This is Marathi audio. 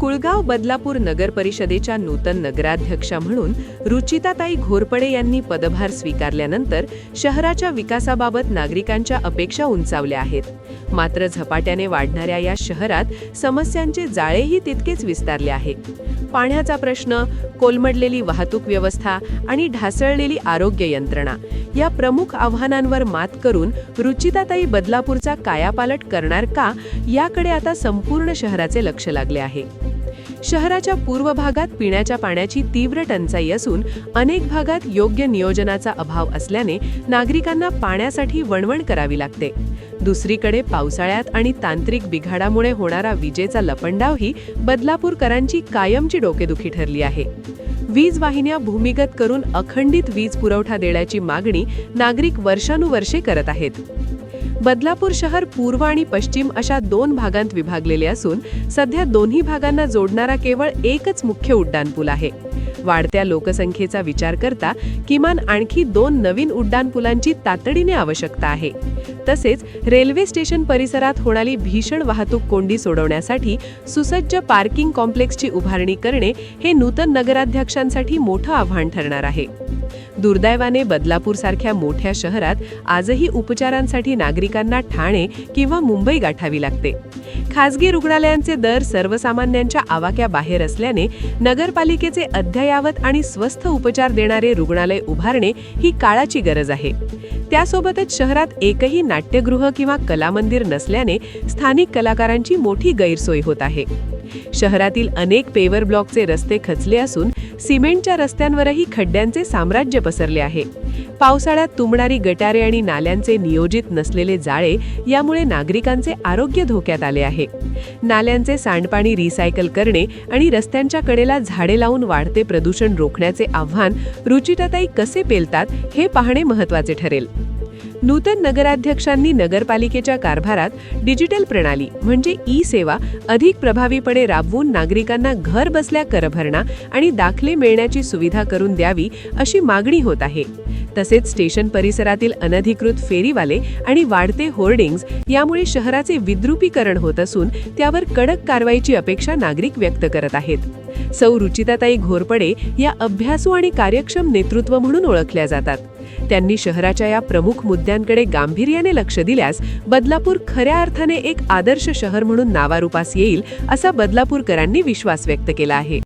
कुळगाव बदलापूर नगर परिषदेच्या नूतन नगराध्यक्षा म्हणून रुचिताताई घोरपडे यांनी पदभार स्वीकारल्यानंतर शहराच्या विकासाबाबत नागरिकांच्या अपेक्षा उंचावल्या आहेत. मात्र झपाट्याने वाढणाऱ्या या शहरात समस्यांचे जाळेही तितकेच विस्तारले आहे पाण्याचा प्रश्न कोलमडलेली वाहतूक व्यवस्था आणि ढासळलेली आरोग्य यंत्रणा या प्रमुख आव्हानांवर मात करून रुचिताताई बदलापूरचा कायापालट करणार का याकडे आता संपूर्ण शहराचे लक्ष लागले आहे. शहराच्या पूर्व भागात पिण्याच्या पाण्याची तीव्र टंचाई असून अनेक भागात योग्य नियोजनाचा अभाव असल्याने नागरिकांना पाण्यासाठी वणवण करावी लागते. दुसरीकडे पावसाळ्यात आणि तांत्रिक बिघाडामुळे होणारा विजेचा लपंडावही बदलापूरकरांची कायमची डोकेदुखी ठरली आहे. वीज वाहिन्या भूमिगत करून अखंडित वीज पुरवठा देण्याची मागणी नागरिक वर्षानुवर्षे करत आहेत. बदलापूर शहर पूर्व आणि पश्चिम अशा दोन भागांत विभागलेले असून सध्या दोन्ही भागांना जोडणारा केवळ एकच मुख्य उड्डाणपूल आहे. वाढत्या लोकसंख्येचा विचार करता किमान आणखी दोन नवीन उड्डाणपुलांची तातडीने आवश्यकता आहे. तसेच रेल्वे स्टेशन परिसरात होणारी भीषण वाहतूक कोंडी सोडवण्यासाठी सुसज्ज पार्किंग कॉम्प्लेक्सची उभारणी करणे हे नूतन नगराध्यक्षांसाठी मोठं आव्हान ठरणार आहे. दुर्दैवाने बदलापूर सारख्या मोठ्या शहरात आजही उपचारांसाठी नागरिकांना ठाणे किंवा मुंबई गाठावी लागते. खासगी रुग्णालयांचे दर सर्वसामान्यांच्या आवाक्या बाहेर असल्याने नगरपालिकेचे अद्ययावत आणि स्वस्थ उपचार देणारे रुग्णालय उभारणे ही काळाची गरज आहे. त्यासोबतच शहरात एकही नाट्यगृह किंवा कलामंदिर नसल्याने स्थानिक कलाकारांची मोठी गैरसोय होत आहे. शहरातील अनेक पेवर ब्लॉकचे रस्ते खचले असून सिमेंटच्या रस्त्यांवरही खड्ड्यांचे साम्राज्य पसरले आहे. पावसाळ्यात तुंबणारी गटारे आणि नाल्यांचे नियोजित नसलेले जाळे यामुळे नागरिकांचे आरोग्य धोक्यात आले आहे. नाल्यांचे सांडपाणी रिसायकल करणे आणि रस्त्यांच्या कडेला झाडे लावून वाढते प्रदूषण रोखण्याचे आव्हान रुचिताताई कसे पेलतात हे पाहणे महत्त्वाचे ठरेल. नूतन नगराध्यक्षांनी नगरपालिकेच्या कारभारात डिजिटल प्रणाली म्हणजे ई सेवा अधिक प्रभावीपणे राबवून नागरिकांना घर बसल्या करभरणा आणि दाखले मिळण्याची सुविधा करून द्यावी अशी मागणी होत आहे. तसेच स्टेशन परिसरातील अनधिकृत फेरीवाले आणि वाढते होर्डिंग्ज यामुळे शहराचे विद्रुपीकरण होत असून त्यावर कडक कारवाईची अपेक्षा नागरिक व्यक्त करत आहेत. सौ रुचिताताई घोरपडे या अभ्यासू आणि कार्यक्षम नेतृत्व म्हणून ओळखल्या जातात. त्यांनी शहराच्या या प्रमुख मुद्द्यांकडे गांभीर्याने लक्ष दिल्यास बदलापूर खऱ्या अर्थाने एक आदर्श शहर म्हणून नावारूपास येईल असा बदलापूरकरांनी विश्वास व्यक्त केला आहे.